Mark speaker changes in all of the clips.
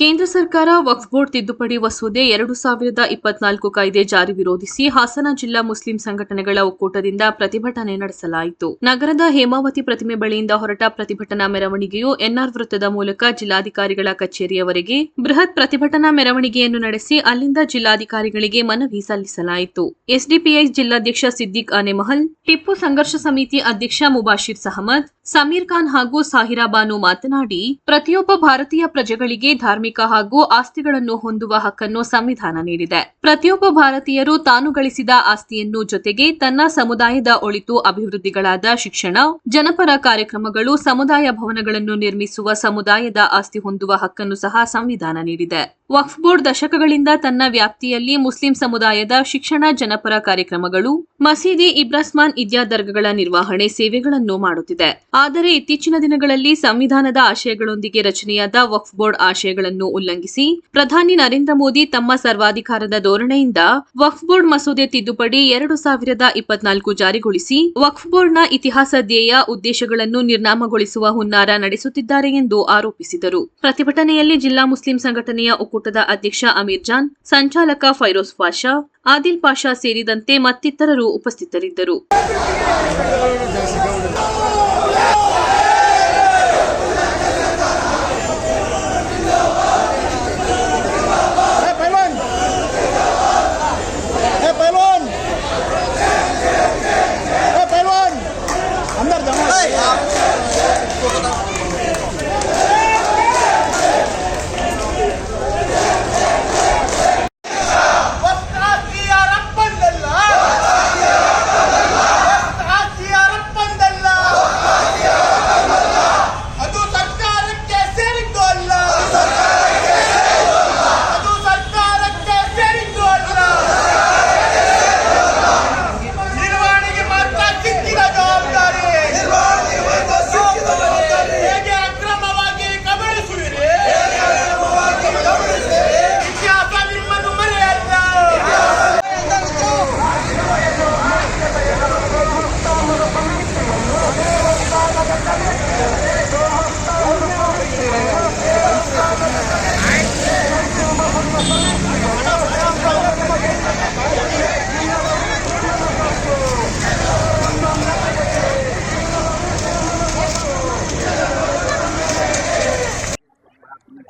Speaker 1: ಕೇಂದ್ರ ಸರ್ಕಾರ ವಕ್ಫ್ ಬೋರ್ಡ್ ತಿದ್ದುಪಡಿ ಮಸೂದೆ ಎರಡು ಸಾವಿರದ ಇಪ್ಪತ್ನಾಲ್ಕು ಕಾಯ್ದೆ ಜಾರಿ ವಿರೋಧಿಸಿ ಹಾಸನ ಜಿಲ್ಲಾ ಮುಸ್ಲಿಂ ಸಂಘಟನೆಗಳ ಒಕ್ಕೂಟದಿಂದ ಪ್ರತಿಭಟನೆ ನಡೆಸಲಾಯಿತು. ನಗರದ ಹೇಮಾವತಿ ಪ್ರತಿಮೆ ಬಳಿಯಿಂದ ಹೊರಟ ಪ್ರತಿಭಟನಾ ಮೆರವಣಿಗೆಯು ಎನ್ಆರ್ ವೃತ್ತದ ಮೂಲಕ ಜಿಲ್ಲಾಧಿಕಾರಿಗಳ ಕಚೇರಿಯವರೆಗೆ ಬೃಹತ್ ಪ್ರತಿಭಟನಾ ಮೆರವಣಿಗೆಯನ್ನು ನಡೆಸಿ ಅಲ್ಲಿಂದ ಜಿಲ್ಲಾಧಿಕಾರಿಗಳಿಗೆ ಮನವಿ ಸಲ್ಲಿಸಲಾಯಿತು. ಎಸ್ಡಿಪಿಐ ಜಿಲ್ಲಾಧ್ಯಕ್ಷ ಸಿದ್ದಿಕ್ ಆನೆಮಹಲ್, ಟಿಪ್ಪು ಸಂಘರ್ಷ ಸಮಿತಿ ಅಧ್ಯಕ್ಷ ಮುಬಾಶಿರ್ ಸಹಮದ್, ಸಮೀರ್ ಖಾನ್ ಹಾಗೂ ಸಾಹಿರಾ ಬಾನು ಮಾತನಾಡಿ, ಪ್ರತಿಯೊಬ್ಬ ಭಾರತೀಯ ಪ್ರಜೆಗಳಿಗೆ ಧಾರ್ಮಿಕ ಹಾಗೂ ಆಸ್ತಿಗಳನ್ನು ಹೊಂದುವ ಹಕ್ಕನ್ನು ಸಂವಿಧಾನ ನೀಡಿದೆ. ಪ್ರತಿಯೊಬ್ಬ ಭಾರತೀಯರು ತಾನು ಗಳಿಸಿದ ಆಸ್ತಿಯನ್ನು ಜೊತೆಗೆ ತನ್ನ ಸಮುದಾಯದ ಒಳಿತು ಅಭಿವೃದ್ಧಿಗಳಾದ ಶಿಕ್ಷಣ, ಜನಪರ ಕಾರ್ಯಕ್ರಮಗಳು, ಸಮುದಾಯ ಭವನಗಳನ್ನು ನಿರ್ಮಿಸುವ ಸಮುದಾಯದ ಆಸ್ತಿ ಹೊಂದುವ ಹಕ್ಕನ್ನು ಸಹ ಸಂವಿಧಾನ ನೀಡಿದೆ. ವಕ್ಫ್ ಬೋರ್ಡ್ ದಶಕಗಳಿಂದ ತನ್ನ ವ್ಯಾಪ್ತಿಯಲ್ಲಿ ಮುಸ್ಲಿಂ ಸಮುದಾಯದ ಶಿಕ್ಷಣ, ಜನಪರ ಕಾರ್ಯಕ್ರಮಗಳು, ಮಸೀದಿ ಇಬ್ರಾಸ್ಮಾನ್ ಇದ್ಯಾ ದರ್ಗಗಳ ನಿರ್ವಹಣೆ ಸೇವೆಗಳನ್ನು ಮಾಡುತ್ತಿದೆ. ಆದರೆ ಇತ್ತೀಚಿನ ದಿನಗಳಲ್ಲಿ ಸಂವಿಧಾನದ ಆಶಯಗಳೊಂದಿಗೆ ರಚನೆಯಾದ ವಕ್ಫ್ ಬೋರ್ಡ್ ಆಶಯಗಳನ್ನು ಉಲ್ಲಂಘಿಸಿ ಪ್ರಧಾನಿ ನರೇಂದ್ರ ಮೋದಿ ತಮ್ಮ ಸರ್ವಾಧಿಕಾರದ ಧೋರಣೆಯಿಂದ ವಕ್ಫ್ ಬೋರ್ಡ್ ಮಸೂದೆ ತಿದ್ದುಪಡಿ ಎರಡು ಸಾವಿರದ ಇಪ್ಪತ್ನಾಲ್ಕು ಜಾರಿಗೊಳಿಸಿ ವಕ್ಫ್ ಬೋರ್ಡ್ನ ಇತಿಹಾಸ ಧ್ಯೇಯ ಉದ್ದೇಶಗಳನ್ನು ನಿರ್ನಾಮಗೊಳಿಸುವ ಹುನ್ನಾರ ನಡೆಸುತ್ತಿದ್ದಾರೆ ಎಂದು ಆರೋಪಿಸಿದರು. ಪ್ರತಿಭಟನೆಯಲ್ಲಿ ಜಿಲ್ಲಾ ಮುಸ್ಲಿಂ ಸಂಘಟನೆಯ ಒಕ್ಕೂಟದ ಅಧ್ಯಕ್ಷ ಅಮೀರ್ ಜಾನ್, ಸಂಚಾಲಕ ಫೈರೋಜ್ ಪಾಷಾ, ಆದಿಲ್ ಪಾಷಾ ಸೇರಿದಂತೆ ಮತ್ತಿತರರು ಉಪಸ್ಥಿತರಿದ್ದರು.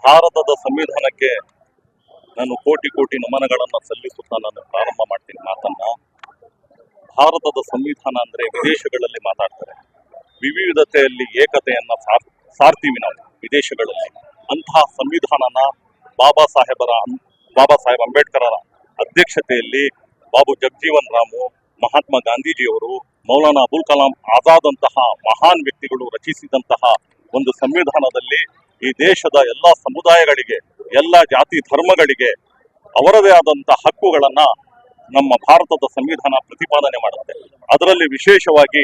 Speaker 2: ಭಾರತದ ಸಂವಿಧಾನಕ್ಕೆ ನಾನು ಕೋಟಿ ಕೋಟಿ ನಮನಗಳನ್ನು ಸಲ್ಲಿಸುತ್ತಾ ನಾನು ಪ್ರಾರಂಭ ಮಾಡ್ತೀನಿ ಮಾತನ್ನ. ಭಾರತದ ಸಂವಿಧಾನ ಅಂದ್ರೆ ವಿದೇಶಗಳಲ್ಲಿ ಮಾತಾಡ್ತಾರೆ. ವಿವಿಧತೆಯಲ್ಲಿ ಏಕತೆಯನ್ನ ಸಾರ್, ಸಾರ್ತೀವಿ ನಾವು ವಿದೇಶಗಳಲ್ಲಿ. ಅಂತಹ ಸಂವಿಧಾನನ ಬಾಬಾ ಸಾಹೇಬರ ಬಾಬಾ ಸಾಹೇಬ್ ಅಂಬೇಡ್ಕರರ ಅಧ್ಯಕ್ಷತೆಯಲ್ಲಿ ಬಾಬು ಜಗಜೀವನ್ ರಾಮು, ಮಹಾತ್ಮ ಗಾಂಧೀಜಿಯವರು, ಮೌಲಾನಾ ಅಬುಲ್ ಕಲಾಂ ಆಜಾದ್ ಅಂತಹ ಮಹಾನ್ ವ್ಯಕ್ತಿಗಳು ರಚಿಸಿದಂತಹ ಒಂದು ಸಂವಿಧಾನದಲ್ಲಿ ಈ ದೇಶದ ಎಲ್ಲ ಸಮುದಾಯಗಳಿಗೆ, ಎಲ್ಲ ಜಾತಿ ಧರ್ಮಗಳಿಗೆ ಅವರದೇ ಆದಂತಹ ಹಕ್ಕುಗಳನ್ನ ನಮ್ಮ ಭಾರತದ ಸಂವಿಧಾನ ಪ್ರತಿಪಾದನೆ ಮಾಡುತ್ತೆ. ಅದರಲ್ಲಿ ವಿಶೇಷವಾಗಿ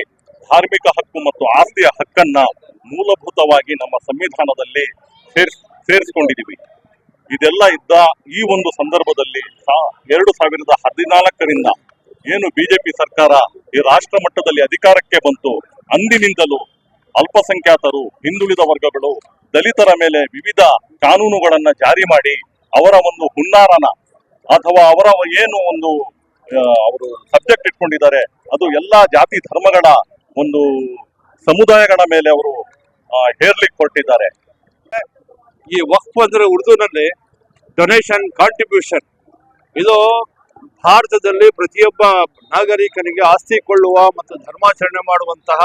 Speaker 2: ಧಾರ್ಮಿಕ ಹಕ್ಕು ಮತ್ತು ಆಸ್ತಿಯ ಹಕ್ಕನ್ನ ಮೂಲಭೂತವಾಗಿ ನಮ್ಮ ಸಂವಿಧಾನದಲ್ಲಿ ಸೇರ್ಸ್, ಸೇರಿಸ್ಕೊಂಡಿದೀವಿ. ಇದೆಲ್ಲ ಇದ್ದ ಈ ಒಂದು ಸಂದರ್ಭದಲ್ಲಿ ಎರಡು ಸಾವಿರದ ಹದಿನಾಲ್ಕರಿಂದ ಏನು ಬಿಜೆಪಿ ಸರ್ಕಾರ ಈ ರಾಷ್ಟ್ರ ಮಟ್ಟದಲ್ಲಿ ಅಧಿಕಾರಕ್ಕೆ ಬಂತು, ಅಂದಿನಿಂದಲೂ ಅಲ್ಪಸಂಖ್ಯಾತರು ಹಿಂದುಳಿದ ವರ್ಗಗಳು ದಲಿತರ ಮೇಲೆ ವಿವಿಧ ಕಾನೂನುಗಳನ್ನ ಜಾರಿ ಮಾಡಿ ಅವರ ಒಂದು ಹುನ್ನಾರನ ಅಥವಾ ಅವರ ಏನು ಒಂದು ಅವರು ಸಬ್ಜೆಕ್ಟ್ ಇಟ್ಕೊಂಡಿದ್ದಾರೆ, ಅದು ಎಲ್ಲಾ ಜಾತಿ ಧರ್ಮಗಳ ಒಂದು ಸಮುದಾಯಗಳ ಮೇಲೆ ಅವರು ಹೇರ್ಲಿಕ್ಕೆ ಹೊರಟಿದ್ದಾರೆ
Speaker 3: ಈ ವಕ್ಫ್ ಅಂದ್ರೆ ಉರ್ದುನಲ್ಲಿ ಡೊನೇಷನ್ ಕಾಂಟ್ರಿಬ್ಯೂಷನ್ ಇದು ಭಾರತದಲ್ಲಿ ಪ್ರತಿಯೊಬ್ಬ ನಾಗರಿಕನಿಗೆ ಆಸ್ತಿ ಕೊಳ್ಳುವ ಮತ್ತು ಧರ್ಮಾಚರಣೆ ಮಾಡುವಂತಹ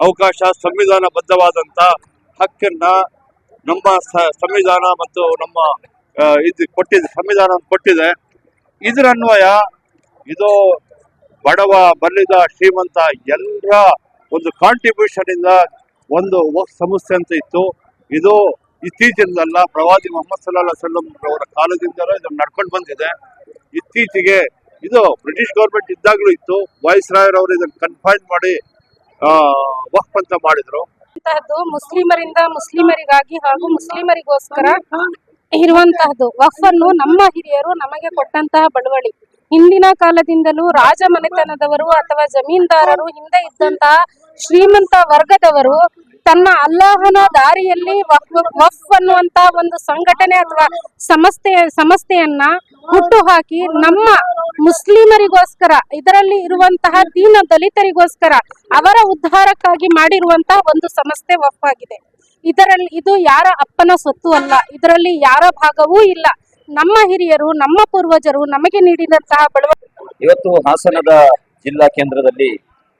Speaker 3: ಅವಕಾಶ ಸಂವಿಧಾನ ಬದ್ಧವಾದಂತಹ ಹಕ್ಕನ್ನ ನಮ್ಮ ಸಂವಿಧಾನ ಮತ್ತು ನಮ್ಮ ಇದು ಕೊಟ್ಟಿದೆ, ಸಂವಿಧಾನ ಕೊಟ್ಟಿದೆ. ಇದರ ಅನ್ವಯ ಇದು ಬಡವ, ಬಲ್ಲಿದ, ಶ್ರೀಮಂತ ಎಲ್ಲರ ಒಂದು ಕಾಂಟ್ರಿಬ್ಯೂಷನ್ ಇಂದ ಒಂದು ಸಂಸ್ಥೆ ಅಂತ ಇತ್ತು. ಇದು ಇತ್ತೀಚಿನದಲ್ಲ, ಪ್ರವಾದಿ ಮೊಹಮ್ಮದ್ ಸಲ್ಲಾ ಸಲ್ಲಂ ಅವರ ಕಾಲದಿಂದಲೂ ಇದನ್ನು ನಡ್ಕೊಂಡು ಬಂದಿದೆ. ಇತ್ತೀಚೆಗೆ ಇದು ಬ್ರಿಟಿಷ್ ಗೌರ್ಮೆಂಟ್ ಇದ್ದಾಗಲೂ ಇತ್ತು. ವಾಯ್ಸ್ ರಾಯರ್ ಅವರು ಇದನ್ನು ಕನ್ಫೈನ್ ಮಾಡಿ ವಕ್ಫ್ ಅಂತ ಮಾಡಿದ್ರು.
Speaker 4: ಇರುವಂತಹದ್ದು ಮುಸ್ಲಿಮರಿಂದ ಮುಸ್ಲಿಮರಿಗಾಗಿ ಹಾಗೂ ಮುಸ್ಲಿಮರಿಗೋಸ್ಕರ ಇರುವಂತಹದ್ದು. ವಫ್ ಅನ್ನು ನಮ್ಮ ಹಿರಿಯರು ನಮಗೆ ಕೊಟ್ಟಂತಹ ಬಳುವಳಿ. ಹಿಂದಿನ ಕಾಲದಿಂದಲೂ ರಾಜ ಮನೆತನದವರು ಅಥವಾ ಜಮೀನ್ದಾರರು ಹಿಂದೆ ಇದ್ದಂತಹ ಶ್ರೀಮಂತ ವರ್ಗದವರು ತನ್ನ ಅಲ್ಲಾಹನ ದಾರಿಯಲ್ಲಿ ವಫ್ ವಫ್ ಅನ್ನುವಂತ ಒಂದು ಸಂಘಟನೆ ಅಥವಾ ಸಂಸ್ಥೆ ಸಂಸ್ಥೆಯನ್ನ ಹುಟ್ಟು ಹಾಕಿ ನಮ್ಮ ಮುಸ್ಲಿಮರಿಗೋಸ್ಕರ, ಇದರಲ್ಲಿ ಇರುವಂತಹ ದೀನ ದಲಿತರಿಗೋಸ್ಕರ ಅವರ ಉದ್ಧಾರಕ್ಕಾಗಿ ಮಾಡಿರುವಂತಹ ಒಂದು ಸಂಸ್ಥೆ ವಫ್ ಆಗಿದೆ ಇದರಲ್ಲಿ ಇದು ಯಾರ ಅಪ್ಪನ ಸೊತ್ತು ಅಲ್ಲ, ಇದರಲ್ಲಿ ಯಾರ ಭಾಗವೂ ಇಲ್ಲ. ನಮ್ಮ ಹಿರಿಯರು, ನಮ್ಮ ಪೂರ್ವಜರು ನಮಗೆ ನೀಡಿದಂತಹ ಬಡವ
Speaker 5: ಇವತ್ತು ಹಾಸನದ ಜಿಲ್ಲಾ ಕೇಂದ್ರದಲ್ಲಿ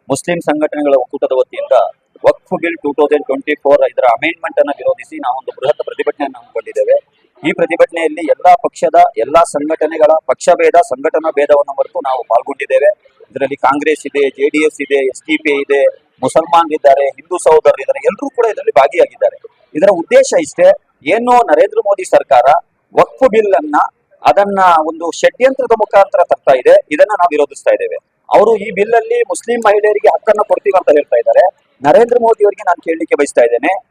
Speaker 5: ಮುಸ್ಲಿಂ ಸಂಘಟನೆಗಳ ಒಕ್ಕೂಟದ ವತಿಯಿಂದ ವಕ್ಫ್ bill two thousand twenty four ಇದರ ಅಮೆಂಡ್ಮೆಂಟ್ ಅನ್ನು ವಿರೋಧಿಸಿ ನಾವೊಂದು ಬೃಹತ್ ಪ್ರತಿಭಟನೆಯನ್ನು ಹಮ್ಮಿಕೊಂಡಿದ್ದೇವೆ. ಈ ಪ್ರತಿಭಟನೆಯಲ್ಲಿ ಎಲ್ಲಾ ಪಕ್ಷದ ಎಲ್ಲಾ ಸಂಘಟನೆಗಳ ಪಕ್ಷಭೇದ ಸಂಘಟನಾ ಭೇದವನ್ನು ಮರೆತು ನಾವು ಪಾಲ್ಗೊಂಡಿದ್ದೇವೆ. ಇದರಲ್ಲಿ ಕಾಂಗ್ರೆಸ್ ಇದೆ ಜೆಡಿಎಸ್ ಇದೆ, ಎಸ್ ಡಿ ಪಿ ಇದೆ ಮುಸಲ್ಮಾನರಿದ್ದಾರೆ ಹಿಂದೂ ಸಹೋದರರು ಇದ್ದಾರೆ, ಎಲ್ಲರೂ ಕೂಡ ಇದರಲ್ಲಿ ಭಾಗಿಯಾಗಿದ್ದಾರೆ. ಇದರ ಉದ್ದೇಶ ಇಷ್ಟೇ, ಏನು ನರೇಂದ್ರ ಮೋದಿ ಸರ್ಕಾರ ವಕ್ಫ್ ಬಿಲ್ ಅನ್ನ, ಅದನ್ನ ಒಂದು ಷಡ್ಯಂತ್ರದ ಮುಖಾಂತರ ತರ್ತಾ ಇದೆ, ಇದನ್ನ ನಾವು ವಿರೋಧಿಸ್ತಾ ಇದ್ದೇವೆ. ಅವರು ಈ ಬಿಲ್ ಅಲ್ಲಿ ಮುಸ್ಲಿಂ ಮಹಿಳೆಯರಿಗೆ ಹಕ್ಕನ್ನು ಕೊಡ್ತೀವಿ ಅಂತ ಹೇಳ್ತಾ ಇದ್ದಾರೆ. ನರೇಂದ್ರ ಮೋದಿ ಅವರಿಗೆ ನಾನು ಕೇಳಲಿಕ್ಕೆ ಬಯಸ್ತಾ ಇದ್ದೇನೆ